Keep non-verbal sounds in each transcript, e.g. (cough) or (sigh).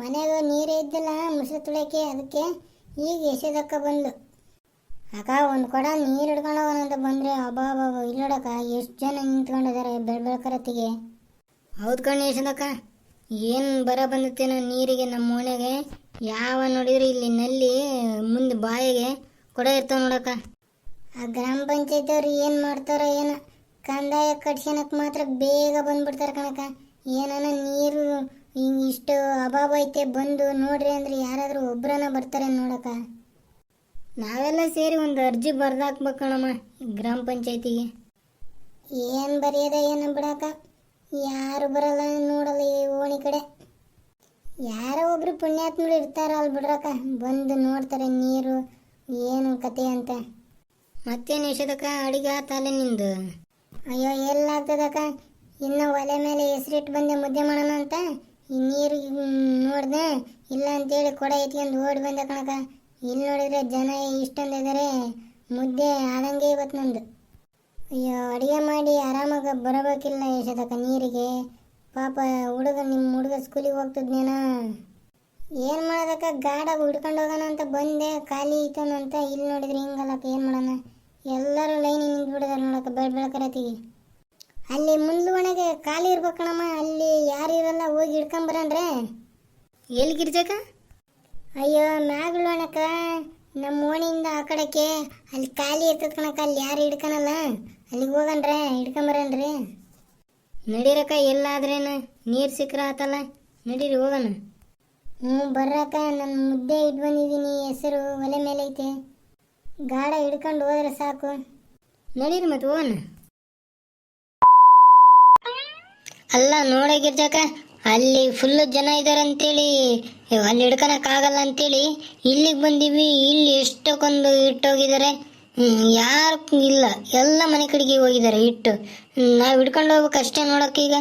ಮನೆಗೆ ನೀರೇ ಇದ್ದಿಲ್ಲ ಮುಸಿ ತುಳಕ್ಕೆ ಅದಕ್ಕೆ ಈಗ ಎಸೆದಕ್ಕ ಬಂದ್ಲು. ಅಕ್ಕ, ಒಂದು ಕೊಡ ನೀರು ಹಿಡ್ಕೊಂಡು ಹೋಗೋಣ ಅಂತ ಬಂದರೆ, ಅಬ್ಬಾ ಅಬ್ಬಾ ಇಲ್ಲಿ ನೋಡಕ್ಕ, ಎಷ್ಟು ಜನ ನಿಂತ್ಕೊಂಡಿದ್ದಾರೆ ಬೆಳ್ ಬೆಳಕರತ್ತಿಗೆ ಹೌದು ಕಣ್ಣು ಯಶೋದಕ್ಕ ಏನು ಬರ ಬಂದತ್ತೇನೋ ನೀರಿಗೆ ನಮ್ಮ ಓಣೆಗೆ ಯಾವ ನೋಡಿದ್ರೆ ಇಲ್ಲಿ ನಲ್ಲಿ, ಮುಂದೆ ಬಾಯಿಗೆ ಕೊಡ ಇರ್ತಾವ ನೋಡಕ್ಕ. ಆ ಗ್ರಾಮ ಪಂಚಾಯತ್ ಅವ್ರು ಏನು ಮಾಡ್ತಾರೋ ಏನೋ, ಕಂದಾಯ ಕಟ್ಸ್ಕೊಳಕ್ ಮಾತ್ರ ಬೇಗ ಬಂದ್ಬಿಡ್ತಾರೆ ಕಣಕ್ಕ. ಏನಾನ ನೀರು ಇಷ್ಟು ಅಭಾವ ಐತೆ, ಬಂದು ನೋಡ್ರಿ ಅಂದ್ರೆ ಯಾರಾದರೂ ಒಬ್ಬರನ್ನ ಬರ್ತಾರೆ ನೋಡಕ್ಕ. ನಾವೆಲ್ಲ ಸೇರಿ ಒಂದು ಅರ್ಜಿ ಬರ್ದಾಕ್ಬೇಕಣ್ಣಮ್ಮ ಗ್ರಾಮ ಪಂಚಾಯತಿಗೆ. ಏನು ಬರೆಯೋದ ಏನು ಬಿಡಕ ಯಾರು ಬರಲ್ಲ ನೋಡಲ್ಲ ಈ ಓಣಿ ಕಡೆ. ಯಾರೋ ಒಬ್ರು ಪುಣ್ಯಾತ್ಮರು ಇರ್ತಾರಲ್ಲ ಬಿಡ್ರಕ್ಕ, ಬಂದು ನೋಡ್ತಾರೆ ನೀರು, ಏನು ಕತೆ ಅಂತ. ಮತ್ತೇನು ನಿಷದಕ ಅಡಿಗೆ ಆತಲ್ಲ ನಿಂದು ಅಯ್ಯೋ ಎಲ್ಲಾಗ್ತದಕ್ಕ ಇನ್ನು ಒಲೆ ಮೇಲೆ ಹೆಸರಿಟ್ಟು ಬಂದೆ ಮುದ್ದೆ ಮಾಡೋಣ ಅಂತ? ಈ ನೀರಿಗೆ ನೋಡ್ದೆ ಇಲ್ಲ ಅಂತೇಳಿ ಕೊಡ ಎತ್ಕೊಂಡು ಓಡಿ ಬಂದೆ ಕಣಕ. ಇಲ್ಲಿ ನೋಡಿದ್ರೆ ಜನ ಇಷ್ಟೊಂದು ಇದ್ದಾರೆ ಮುದ್ದೆ ಆದಂಗೆ ಇವತ್ತು ನಂದು. ಅಯ್ಯೋ, ಅಡುಗೆ ಮಾಡಿ ಆರಾಮಾಗಿ ಬರಬೇಕಿಲ್ಲ ಯಶೋದಕ್ಕ ನೀರಿಗೆ. ಪಾಪ ಹುಡುಗ ನಿಮ್ಮ ಹುಡುಗ ಸ್ಕೂಲಿಗೆ ಹೋಗ್ತಿದ್ನೇನ? ಏನು ಮಾಡೋದಕ್ಕ? ಗಾಡಾಗ ಹುಡ್ಕೊಂಡು ಹೋಗೋಣ ಅಂತ ಬಂದೆ. ಖಾಲಿ ಇತ್ತು ಇಲ್ಲಿ ನೋಡಿದ್ರೆ ಹಿಂಗಲ್ಲಕ್ಕ ಏನು ಮಾಡೋಣ? ಎಲ್ಲರೂ ಲೈನಿಗೆ ನಿಂತ್ಬಿಟ್ಟಿದಾರೆ ನೋಡಕ್ಕ, ಬೆಳ್ ಬೆಳಕರತಿಗೆ ಅಲ್ಲಿ ಒಣಗೆ ಖಾಲಿ ಇರ್ಬೇಕಣ್ಣಮ್ಮ ಅಲ್ಲಿ ಯಾರು ಇರಲ್ಲ ಹೋಗಿ ಹಿಡ್ಕೊಂಬರನ್ರೆ ಎಲ್ಲಿ ಗಿರ್ಜಕ್ಕ? ಅಯ್ಯೋ, ಮ್ಯಾಗಳು ಅಣ್ಣಕ್ಕ. ನಮ್ಮ ಓಣಿಯಿಂದ ಆ ಕಡೆಗೆ ಅಲ್ಲಿ ಖಾಲಿ ಇರ್ತದ ಕಣಕ್ಕ, ಅಲ್ಲಿ ಯಾರು ಹಿಡ್ಕನಲ್ಲ? ಅಲ್ಲಿಗೆ ಹೋಗನ್ರೆ ಹಿಡ್ಕೊಂಬರನ್ರಿ ನಡೀರಕ್ಕ, ಎಲ್ಲಾದ್ರೇನು ನೀರು ಸಿಕ್ಕರ ಆತಲ್ಲ. ನಡೀರಿ, ಹೋಗೋಣ. ಹ್ಞೂ, ಬರ್ರಕ್ಕ. ನನ್ನ ಮುದ್ದೆ ಇಟ್ಟು ಬಂದಿದ್ದೀನಿ, ಹೆಸರು ಒಲೆ ಮೇಲೆ ಐತೆ ಗಾಢ ಹಿಡ್ಕೊಂಡು ಹೋದ್ರೆ ಸಾಕು. ನಡೀರಿ ಮತ್ತೆ, ಹೋಗೋಣ. ಅಲ್ಲ, ನೋಡ ಗಿರ್ಜಕ್ಕ ಅಲ್ಲಿ ಫುಲ್ ಜನ ಇದ್ದಾರೆ ಅಂತೇಳಿ. ಅಲ್ಲಿ ಹಿಡ್ಕೊಳಕ್ಕಾಗಲ್ಲ ಅಂತೇಳಿ ಇಲ್ಲಿಗೆ ಬಂದೀವಿ, ಇಲ್ಲಿ ಎಷ್ಟಕ್ಕೊಂದು ಇಟ್ಟೋಗಿದ್ದಾರೆ ಯಾರು ಇಲ್ಲ, ಎಲ್ಲ ಮನೆ ಕಡೆಗೆ ಹೋಗಿದ್ದಾರೆ ಇಟ್ಟು ನಾವು ಹಿಡ್ಕೊಂಡು ಹೋಗ್ಬೇಕಷ್ಟೇ ಈಗ.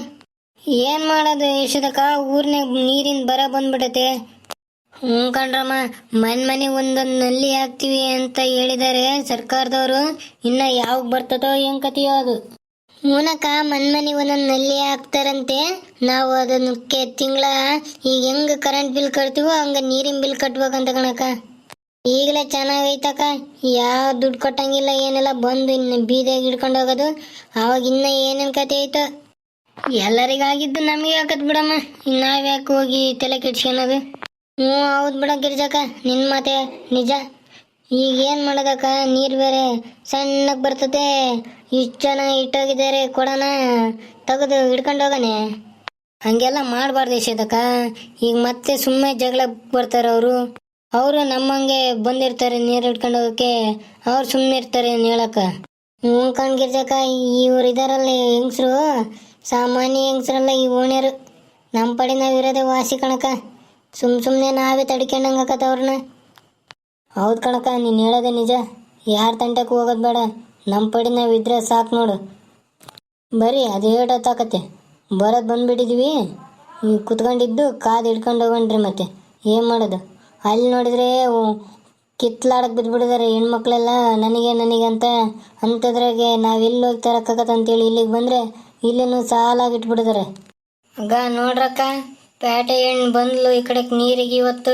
ಏನು ಮಾಡೋದು, ಯಶೋದಕ್ಕ? ಊರ್ನಾಗ ನೀರಿನ ಬರ ಬಂದ್ಬಿಡತ್ತೆ ಹ್ಞೂ ಕಣ್ರಮ್ಮ, ಮನ್ ಮನೆ ಒಂದೊಂದು ನಲ್ಲಿ ಹಾಕ್ತಿವಿ ಅಂತ ಹೇಳಿದ್ದಾರೆ ಸರ್ಕಾರದವರು. ಇನ್ನ ಯಾವಾಗ ಬರ್ತದೋ ಏನ್ ಕತೆಯೋ ಅದು. ಹೂನಕ್ಕ ಮನ್ ಮನೆ ಒಂದೊಂದು ನಲ್ಲಿ ಹಾಕ್ತಾರಂತೆ. ನಾವು ಅದಕ್ಕೆ ತಿಂಗಳ ಈಗ ಹೆಂಗ್ ಕರೆಂಟ್ ಬಿಲ್ ಕಟ್ತೀವೋ ಹಂಗ ನೀರಿನ ಬಿಲ್ ಕಟ್ಬೇಕಂತ ಕಣಕ ಈಗಲೇ ಚೆನ್ನಾಗೈತಕ್ಕ ಯಾವ ದುಡ್ಡು ಕೊಟ್ಟಂಗಿಲ್ಲ ಏನೆಲ್ಲ ಬಂದು ಇನ್ನು ಬೀದಿಯಾಗಿ ಹಿಡ್ಕೊಂಡು ಹೋಗೋದು. ಅವಾಗ ಇನ್ನ ಏನೇನು ಕತೆ ಐತ. ಎಲ್ಲರಿಗಾಗಿದ್ದು ನಮಗೆ ಹಾಕತ್ ಬಿಡಮ್ಮ. ಇನ್ನು ನಾವ್ಯಾಕೆ ಹೋಗಿ ತಲೆ ಕೆಡ್ಸ್ಕೊಳೋದು ಹ್ಞೂ ಹೌದು ಬಿಡ ಗಿರ್ಜಕ್ಕ ನಿನ್ನ ಮಾತೆ ನಿಜ. ಈಗ ಏನು ಮಾಡೋದಕ್ಕ? ನೀರು ಬೇರೆ ಸಣ್ಣಗೆ ಬರ್ತದೆ ಇಷ್ಟು ಜನ ಇಟ್ಟೋಗಿದ್ದಾರೆ, ಕೊಡೋಣ. ತೆಗೆದು, ಹಿಡ್ಕೊಂಡು ಹೋಗನೆ. ಹಂಗೆಲ್ಲ ಮಾಡಬಾರ್ದು ಯಶೋದಕ್ಕ ಈಗ ಮತ್ತೆ ಸುಮ್ಮನೆ ಜಗಳ ಬರ್ತಾರೆ ಅವರು. ಅವರು ನಮ್ಮಂಗೆ ಬಂದಿರ್ತಾರೆ ನೀರು ಹಿಡ್ಕೊಂಡು ಹೋಗಕ್ಕೆ. ಅವ್ರು ಸುಮ್ಮನೆ ಇರ್ತಾರೆ ಹೇಳಕ್ಕ? ಹ್ಞೂ ಕಣ್ಗಿರ್ಜಕ್ಕ ಇವ್ರು ಇದಾರಲ್ಲ ಹೆಂಗಸ್ರು. ಸಾಮಾನ್ಯ ಹೆಂಗಸ್ರಲ್ಲ ಈ ಓಣ್ಯರು. ನಮ್ಮ ಪಡೆ ನಾವು ಇರೋದೇ ವಾಸಿ ಕಣಕ್ಕ. ಸುಮ್ ಸುಮ್ಮನೆ ನಾವೇ ತಡ್ಕೊಂಡಂಗಕ್ಕ ಆಕತ್ತವ್ರನ್ನ ಹೌದು ಕಣಕ ನೀನು ಹೇಳೋದೇ ನಿಜ. ಯಾರ ತಂಟಕ್ಕೆ ಹೋಗೋದು ಬೇಡ. ನಮ್ಮ ಪಡಿ ನಾವು ಇದ್ರೆ ಸಾಕು ನೋಡು. ಬರೀ ಅದು ಏಟತ್ತಾಕತ್ತೆ ಬರೋದು ಬಂದ್ಬಿಟ್ಟಿದ್ವಿ. ನೀವು ಕುತ್ಕೊಂಡಿದ್ದು ಕಾದು ಹಿಡ್ಕೊಂಡು ಹೋಗಣ್ರಿ ಮತ್ತೆ. ಏನು ಮಾಡೋದು? ಅಲ್ಲಿ ನೋಡಿದ್ರೆ ಕಿತ್ಲಾಡಕ್ಕೆ ಬಿದ್ದುಬಿಟ್ಟಿದ್ದಾರೆ ಹೆಣ್ಮಕ್ಳೆಲ್ಲ. ನನಗೆ ನನಗೆ ಅಂತ ಅಂಥದ್ರಾಗೆ ನಾವು ಎಲ್ಲಿ ಹೋಗಿ ತರಕ್ಕಾಗತ್ತೆ ಅಂತೇಳಿ ಇಲ್ಲಿಗೆ ಬಂದರೆ ಇಲ್ಲೇನು ಸಾಲಾಗಿ ಆಗ ನೋಡ್ರಕ್ಕ ಪೇಟೆ ಹೆಣ್ಣು ಬಂದ್ಲು ಈ ಕಡೆಗೆ ನೀರಿಗೆ ಇವತ್ತು.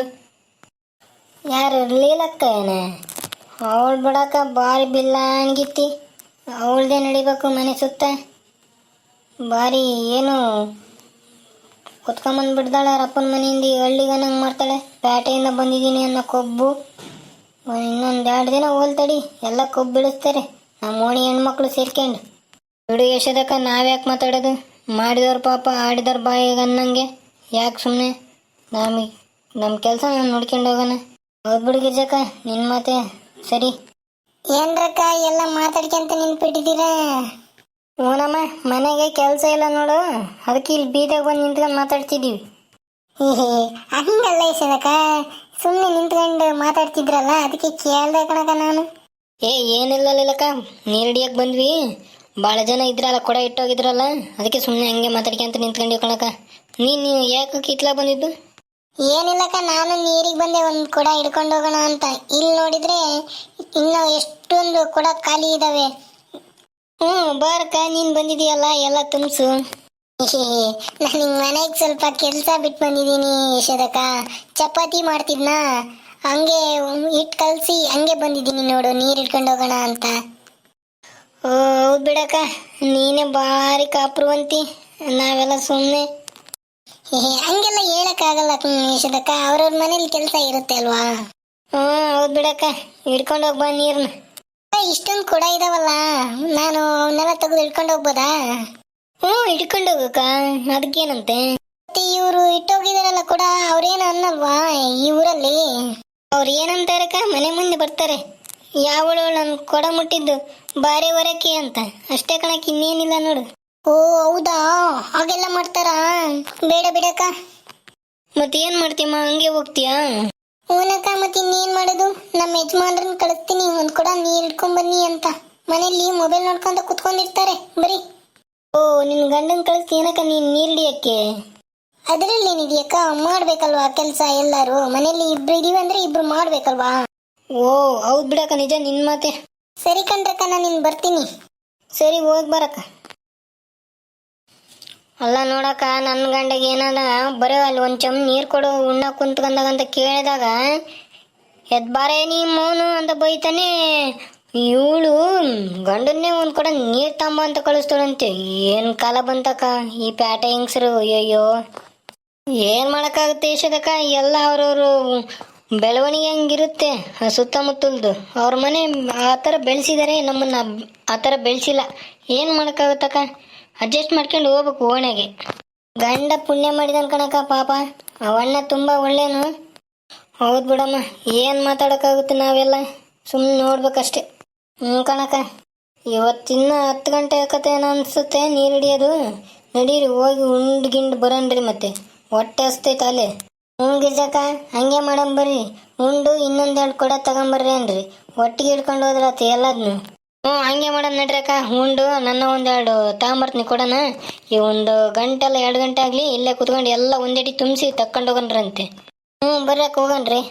ಯಾರು ಇರ್ಲಿಲ್ಲಕ್ಕ ಏನ ಅವಳು ಬಿಡಕ್ಕ ಭಾರಿ ಬಿಲ್ಲ ಅನ್ಗಿತ್ತಿ ಅವಳದೇ ನಡಿಬೇಕು ಮನೆ ಸುತ್ತ. ಭಾರಿ ಏನು ಕುತ್ಕೊಂಬಂದು ಬಿಡ್ದಾಳೆ ಅಪ್ಪನ ಮನೆಯಿಂದ, ಈ ಹಳ್ಳಿಗೆ ಅನ್ನಂಗೆ ಮಾಡ್ತಾಳೆ. ಪೇಟೆಯಿಂದ ಬಂದಿದ್ದೀನಿ ಅನ್ನೋ ಕೊಬ್ಬು. ಇನ್ನೊಂದು ಎರಡು ದಿನ ಹೋಲ್ತಡಿ ಎಲ್ಲ ಕೊಬ್ಬು ಬಿಡಿಸ್ತಾರೆ ನಮ್ಮ ಓಣಿ ಹೆಣ್ಮಕ್ಳು ಸೇರ್ಕೊಂಡು. ಬಿಡು ಯಶೋದಕ್ಕ ನಾವ್ಯಾಕೆ ಮಾತಾಡೋದು? ಮಾಡಿದವ್ರ ಪಾಪ ಆಡಿದವ್ರ ಬಾಯಿಗೆ ಅನ್ನಂಗೆ. ಯಾಕೆ ಸುಮ್ಮನೆ ನಮಗೆ ನಮ್ಮ ಕೆಲಸ ನಾನು ನೋಡ್ಕೊಂಡು ಹೋಗೋಣ. ಹೌದು ಬಿಡು ಗಿರ್ಜಕ್ಕ ನಿನ್ನ ಮಾತೆ ಸರಿ. ಏನ್ರಕ್ಕ ಎಲ್ಲ ಮಾತಾಡ್ಕೊಂತ ನಿಂತ್ಬಿಟ್ಟಿದ್ದೀರಾ? ಓನಮ್ಮ ಮನೆಗೆ ಕೆಲಸ ಇಲ್ಲ ನೋಡು. ಅದಕ್ಕೆ ಇಲ್ಲಿ ಬೀದಾಗ ಬಂದು ನಿಂತ್ಕೊಂಡು ಮಾತಾಡ್ತಿದ್ದೀವಿ. ಹೇ ಹಂಗಲ್ಲ ಯಶೋದಕ್ಕ ಸುಮ್ಮನೆ ನಿಂತ್ಕೊಂಡು ಮಾತಾಡ್ತಿದ್ರಲ್ಲ ಅದಕ್ಕೆ ಕೇಳ್ದೆ ಕಣಕ ನಾನು. ಏ ಏನಿಲ್ಲ ಲೀಲಕ್ಕ ನೀರು ಹಿಡಿಯಕ್ಕೆ ಬಂದ್ವಿ. ಭಾಳ ಜನ ಇದ್ರಲ್ಲ ಕೊಡ ಇಟ್ಟೋಗಿದ್ರಲ್ಲ ಅದಕ್ಕೆ ಸುಮ್ಮನೆ ಹಂಗೆ ಮಾತಾಡ್ಕೊಂತ ನಿಂತ್ಕೊಂಡು ಕಣಕ ನೀನು ಯಾಕೆ ಕಿತ್ಲ ಬಂದಿದ್ದು? ಏನಿಲ್ಲಕ್ಕ, ನಾನು ನೀರಿಗೆ ಬಂದೆ, ಒಂದು ಕೊಡ ಹಿಡ್ಕೊಂಡು ಹೋಗೋಣ ಅಂತ. ಇಲ್ಲಿ ನೋಡಿದ್ರೆ ಇನ್ನು ಎಷ್ಟೊಂದು ಕೊಡ ಖಾಲಿ ಇದಾವೆ. ಹ್ಞೂ, ಬಾರಕ್ಕ, ನೀನು ಬಂದಿದೀಯಲ್ಲ ಎಲ್ಲ ತುಂಬಿಸು. (laughs) ನಾನು ಮನೆಗೆ ಸ್ವಲ್ಪ ಕೆಲಸ ಬಿಟ್ಟು ಬಂದಿದ್ದೀನಿ, ಯಶೋದಕ್ಕ. ಚಪಾತಿ ಮಾಡ್ತಿದ್ನಾ? ಹಂಗೆ ಹಿಟ್ಟು ಕಲಸಿ ಹಂಗೆ ಬಂದಿದ್ದೀನಿ ನೋಡು, ನೀರು ಇಟ್ಕೊಂಡು ಹೋಗೋಣ ಅಂತ. ಓ ಬಿಡಕ್ಕ, ನೀನೇ ಭಾರಿ ಕಾಪ್ರುವಂತಿ. ನಾವೆಲ್ಲ ಸುಮ್ಮನೆ ಹಂಗೆಲ್ಲ ಹೇಳಕ್ಕಾಗಲ್ಲ ಯಶೋದಕ್ಕ ಅವ್ರವ್ರ ಮನೇಲಿ ಕೆಲಸ ಇರುತ್ತೆ ಅಲ್ವಾ? ಹ್ಞೂ ಹೌದ್ ಬಿಡಕ್ಕ. ಹಿಡ್ಕೊಂಡು ಹೋಗ್ಬಾ ನೀರನ್ನ ಇಷ್ಟೊಂದು ಕೊಡ ಇದಾವಲ್ಲ. ನಾನು ಅವನ್ನೆಲ್ಲ ತೆಗೆದು ಹಿಡ್ಕೊಂಡು ಹೋಗ್ಬೋದಾ? ಹ್ಞೂ ಹಿಡ್ಕೊಂಡು ಹೋಗಕ್ಕ. ಅದಕ್ಕೇನಂತೆ ಮತ್ತೆ ಇವರು ಇಟ್ಟೋಗಿದಾರಲ್ಲ ಕೂಡ, ಅವ್ರೇನು ಅನ್ನಲ್ವಾ ಈ ಊರಲ್ಲಿ? ಅವ್ರು ಏನಂತಾರಕ್ಕ? ಮನೆ ಮುಂದೆ ಬರ್ತಾರೆ. ಯಾವಳು ನನ್ ಕೊಡ ಮುಟ್ಟಿದ್ದು? ಬಾರಿ ಹೊರಕ್ಕೆ ಅಂತ. ಅಷ್ಟೇ ಕಣಕ್ಕೆ ಇನ್ನೇನಿಲ್ಲ ನೋಡು. ಓ ಹೌದಾ? ಹಾಗೆಲ್ಲ ಮಾಡ್ತಾರಾ? ಬೇಡ ಬಿಡಕ್ಕ. ಮತ್ತೆ ಏನ್ ಮಾಡ್ತೀಯಮ್ಮ? ಹಂಗೆ ಹೋಗ್ತೀಯಾ? ಓನಕ್ಕ ಮತ್ತೆ ಇನ್ನೇನ್ ಮಾಡೋದು? ನಮ್ಮ ಯಜಮಾನ್ರನ್ನ ಕಳಿಸ್ತೀನಿ. ಒಂದ್ ಕೂಡ ನೀರ್ ಇಟ್ಕೊಂಡ್ ಬನ್ನಿ ಅಂತ. ಮನೇಲಿ ಮೊಬೈಲ್ ನೋಡ್ಕೊಂತ ಕುತ್ಕೊಂಡಿರ್ತಾರೆ. ಬರೀ. ಓ ನಿನ್ ಗಂಡನ್ ಕಳಿಸ್ತಿ ಏನಕ್ಕ ನೀನ್ ನೀರ್ಡಿಯಕ್ಕೆ ಅದರಲ್ಲಿ ಏನಿದೆಯಕ್ಕ? ಮಾಡ್ಬೇಕಲ್ವಾ ಕೆಲಸ ಎಲ್ಲಾರು? ಮನೇಲಿ ಇಬ್ರು ಇದೀವಿ ಅಂದ್ರೆ ಇಬ್ರು ಮಾಡ್ಬೇಕಲ್ವಾ? ಓ ಹೌದ್ ಬಿಡಕ್ಕ ನಿಜ ನಿನ್ ಮಾತೆ. ಸರಿ ಕಣ್ರಕ್ಕ ನಾನು ನಿನ್ ಬರ್ತೀನಿ. ಸರಿ ಹೋಗ್ ಬರಕ್ಕ. ಅಲ್ಲ ನೋಡಕ್ಕ ನನ್ನ ಗಂಡಗೆ ಏನದ, ಬರೋ ಅಲ್ಲಿ ಒಂದು ಚಮ್ ನೀರು ಕೊಡು, ಉಣ್ಣ ಕುಂತ್ಕೊಂಡಾಗ ಅಂತ ಕೇಳಿದಾಗ ಎದ್ಬಾರೇ ನೀ ಮೌನು? ಅಂತ ಬೈತಾನೆ. ಇವಳು ಗಂಡನ್ನೇ ಒಂದು ಕೊಡ ನೀರು ತಂಬ ಅಂತ ಕಳಿಸ್ತಾಳಂತೆ. ಏನು ಕಾಲ ಬಂತಕ್ಕ, ಈ ಪ್ಯಾಟೆ ಹೆಂಗಸರು? ಅಯ್ಯಯ್ಯೋ. ಏನು ಮಾಡೋಕ್ಕಾಗುತ್ತೆ ಯಶೋದಕ್ಕ ಎಲ್ಲ ಅವ್ರವ್ರು ಬೆಳವಣಿಗೆ ಹಂಗಿರುತ್ತೆ, ಸುತ್ತಮುತ್ತಲ್ದು. ಅವ್ರ ಮನೆ ಆ ಥರ ಬೆಳೆಸಿದ್ದಾರೆ ನಮ್ಮನ್ನ ಆ ಥರ ಬೆಳೆಸಿಲ್ಲ. ಏನು ಮಾಡೋಕ್ಕಾಗುತ್ತಕ್ಕ? ಅಡ್ಜಸ್ಟ್ ಮಾಡ್ಕೊಂಡು ಹೋಗ್ಬೇಕು ಓಣೆಗೆ ಗಂಡ ಪುಣ್ಯ ಮಾಡಿದನ್ ಕಣಕ್ಕ ಪಾಪ. ಅವಣ್ಣ ತುಂಬಾ ಒಳ್ಳೇನು. ಹೌದು ಬಿಡಮ್ಮ, ಏನು ಮಾತಾಡೋಕ್ಕಾಗುತ್ತೆ ನಾವೆಲ್ಲ? ಸುಮ್ಮನೆ ನೋಡ್ಬೇಕಷ್ಟೆ. ಹ್ಞೂ ಕಣಕ ಇವತ್ತಿನ್ನ ಹತ್ತು ಗಂಟೆ ಆಕತ್ತೇನೋ ಅನ್ಸುತ್ತೆ ನೀರು ಹಿಡಿಯೋದು. ನಡೀರಿ, ಹೋಗಿ ಉಂಡು ಗಿಂಡು ಬರೋಣ್ರಿ ಮತ್ತೆ. ಹೊಟ್ಟೆ ಹಸ್ತೈತೆ ಅಲ್ಲೇ ಹ್ಞೂ ಗಿರ್ಜಕ್ಕ, ಹಂಗೆ ಮಾಡಂಬರ್ರಿ ಉಂಡು ಇನ್ನೊಂದೆರಡು ಕೊಡ ತಗೊಂಬರ್ರಿ ಅನ್ರಿ. ಒಟ್ಟಿಗೆ ಹಿಡ್ಕೊಂಡು ಹೋದ್ರಾತು ಎಲ್ಲದನ್ನು ಹ್ಞೂ, ಹಂಗೆ ಮಾಡೋಣ ನಡ್ರಕ್ಕ ಉಂಡು ನನ್ನ ಒಂದೆರಡು ತಗೊಂಬರ್ತೀನಿ ಕೊಡೋಣ. ಈ ಒಂದು ಗಂಟೆ ಅಲ್ಲ ಎರಡು ಗಂಟೆ ಆಗಲಿ ಇಲ್ಲೇ ಕುತ್ಕೊಂಡು ಎಲ್ಲ ಒಂದೆಡಿ ತುಂಬಿಸಿ ತಕ್ಕೊಂಡು ಹೋಗೋಣರಂತೆ. ಹ್ಞೂ ಬರ್ರಕ್ಕ ಹೋಗಣ್ರಿ.